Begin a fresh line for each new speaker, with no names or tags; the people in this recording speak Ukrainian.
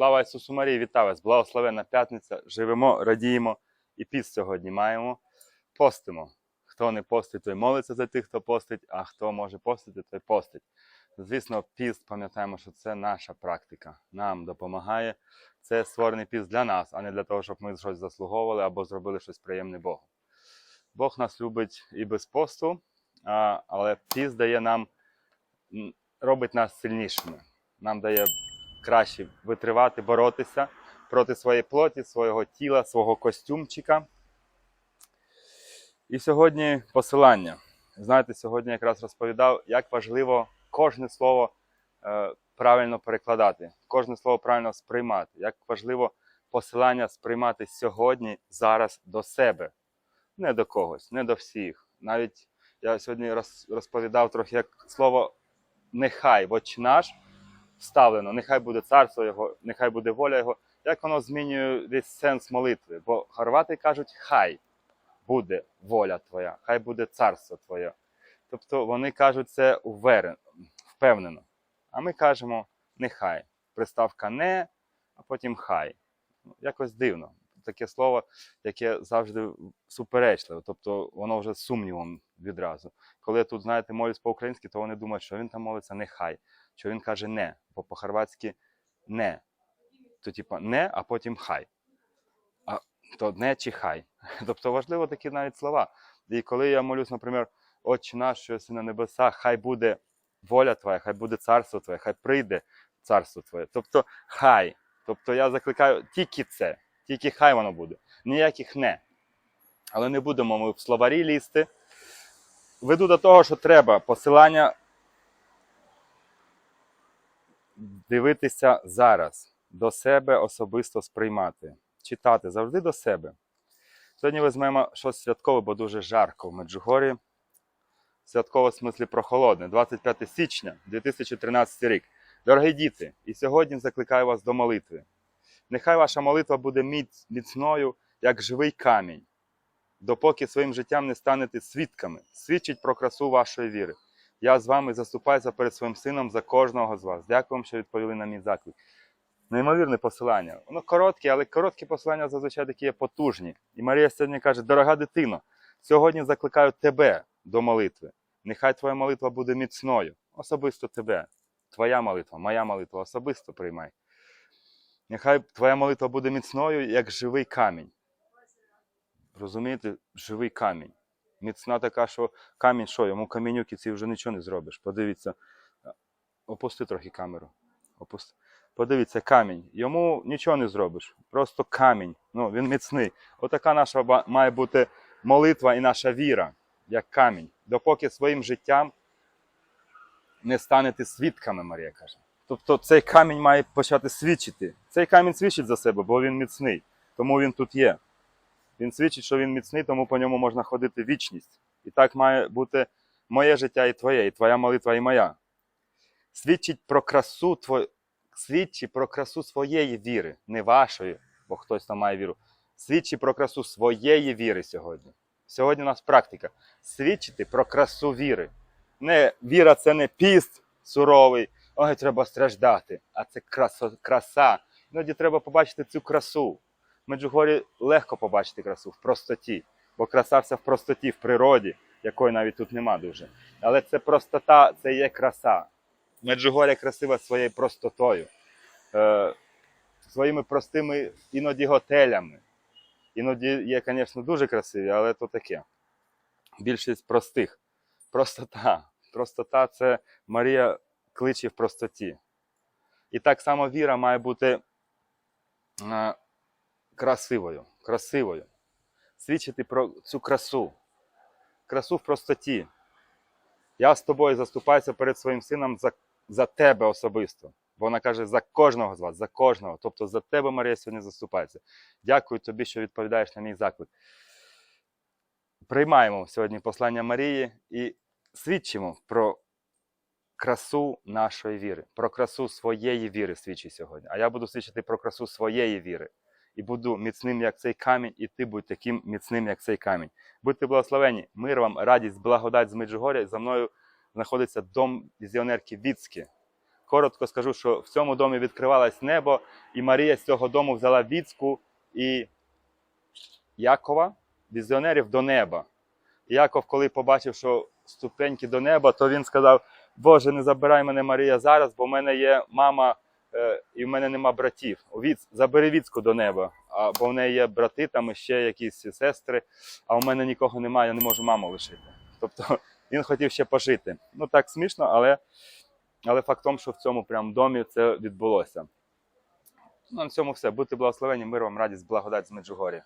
Слава Ісусу Марії, вітаю вас! Благословенна п'ятниця. Живемо, радіємо і піст сьогодні маємо. Постимо. Хто не постить, той молиться за тих, хто постить, а хто може постити, той постить. Звісно, піст, пам'ятаємо, що це наша практика. Нам допомагає. Це створений піст для нас, а не для того, щоб ми щось заслуговували або зробили щось приємне Богу. Бог нас любить і без посту, але піст дає нам, робить нас сильнішими. Нам дає краще витривати, боротися проти своєї плоті, свого тіла, свого костюмчика. І сьогодні посилання. Знаєте, сьогодні якраз розповідав, як важливо кожне слово е, правильно перекладати, кожне слово правильно сприймати, як важливо посилання сприймати сьогодні, зараз до себе, не до когось, не до всіх. Навіть я сьогодні розповідав трохи, як слово нехай, «Отче наш вставлено, нехай буде царство його, нехай буде воля його, як воно змінює весь сенс молитви. Бо хорвати кажуть, хай буде воля твоя, хай буде царство твоє. Тобто вони кажуть це впевнено. А ми кажемо нехай. Приставка не, а потім хай. Ну, Якось дивно. Таке слово, яке завжди суперечливе, тобто воно вже з сумнівом відразу. Коли я тут, знаєте, молюсь по-українськи, то вони думають, що він там молиться нехай, що він каже не, бо по-хорватськи не. То типа не, а потім хай. А то не чи хай. Тобто важливо такі навіть слова. І коли я молюсь, наприклад, Отче наш, що на небесах, хай буде воля Твоя, хай буде царство Твоє, хай прийде царство Твоє. Тобто хай. Тобто я закликаю тільки це, тільки хай воно буде. Ніяких не. Але не будемо ми в словарі лізти. Веду до того, що треба посилання дивитися зараз, до себе особисто сприймати, читати завжди до себе. Сьогодні візьмемо щось святкове, бо дуже жарко в Меджугорі. Святково в смислі прохолодне, 25 січня 2013 рік. Дорогі діти, і сьогодні закликаю вас до молитви. Нехай ваша молитва буде міцною, як живий камінь, допоки своїм життям не станете свідками, свідчить про красу вашої віри. Я з вами заступаюся перед своїм сином за кожного з вас. Дякую вам, що відповіли на мій заклик. Неймовірне посилання. Воно коротке, але короткі посилання зазвичай такі є потужні. І Марія сьогодні каже: дорога дитино, сьогодні закликаю тебе до молитви. Нехай твоя молитва буде міцною, особисто тебе. Твоя молитва, моя молитва особисто приймай. Нехай твоя молитва буде міцною, як живий камінь. Розумієте, живий камінь. Міцна така, що камінь, що йому камінюки ці вже нічого не зробиш. Подивіться, опусти трохи камеру. Опусти. Подивіться, камінь. Йому нічого не зробиш. Просто камінь. Ну, він міцний. Отака наша має бути молитва і наша віра, як камінь. Допоки своїм життям не станете свідками, Марія каже. Тобто цей камінь має почати свідчити. Цей камінь свідчить за себе, бо він міцний. Тому він тут є. Він свідчить, що він міцний, тому по ньому можна ходити вічність. І так має бути моє життя і твоє, і твоя молитва, і моя. Свідчить про красу тво... свідчить про красу своєї віри, не вашої, бо хтось там має віру. Свідчить про красу своєї віри сьогодні. Сьогодні у нас практика. Свідчити про красу віри. Не, віра це не піст суровий, ой, треба страждати, а це красо, краса. Іноді треба побачити цю красу. В Меджугорі легко побачити красу в простоті, бо краса вся в простоті, в природі, якої навіть тут нема дуже. Але це простота, це є краса. Меджугоря красива своєю простотою, е, своїми простими іноді готелями. Іноді є, звісно, дуже красиві, але то таке. Більшість простих. Простота. Простота це Марія кличе в простоті. І так само віра має бути красивою. красивою. Свідчити про цю красу. Красу в простоті. Я з тобою заступаюся перед своїм сином за, за тебе особисто. Бо вона каже за кожного з вас, за кожного. Тобто за тебе, Марія, сьогодні заступається. Дякую тобі, що відповідаєш на мій заклик. Приймаємо сьогодні послання Марії і свідчимо про красу нашої віри, про красу своєї віри свідчи сьогодні. А я буду свідчити про красу своєї віри. І буду міцним, як цей камінь, і ти будь таким міцним, як цей камінь. Будьте благословені, мир вам, радість, благодать з Меджугоря. За мною знаходиться дом візіонерки Віцьки. коротко скажу, що в цьому домі відкривалось небо, і Марія з цього дому взяла Віцку і Якова, візіонерів до неба. Яков, коли побачив, що ступеньки до неба, то він сказав: Боже, не забирай мене, Марія, зараз, бо в мене є мама е, і в мене нема братів. Віц, забери Віцку до неба, а, бо в неї є брати, там ще якісь сестри, а у мене нікого немає, я не можу маму лишити. Тобто він хотів ще пожити. Ну так смішно, але, але факт в що в цьому прям домі це відбулося. Ну, на цьому все. Будьте благословені, мир вам, радість, благодать з Меджугор'я.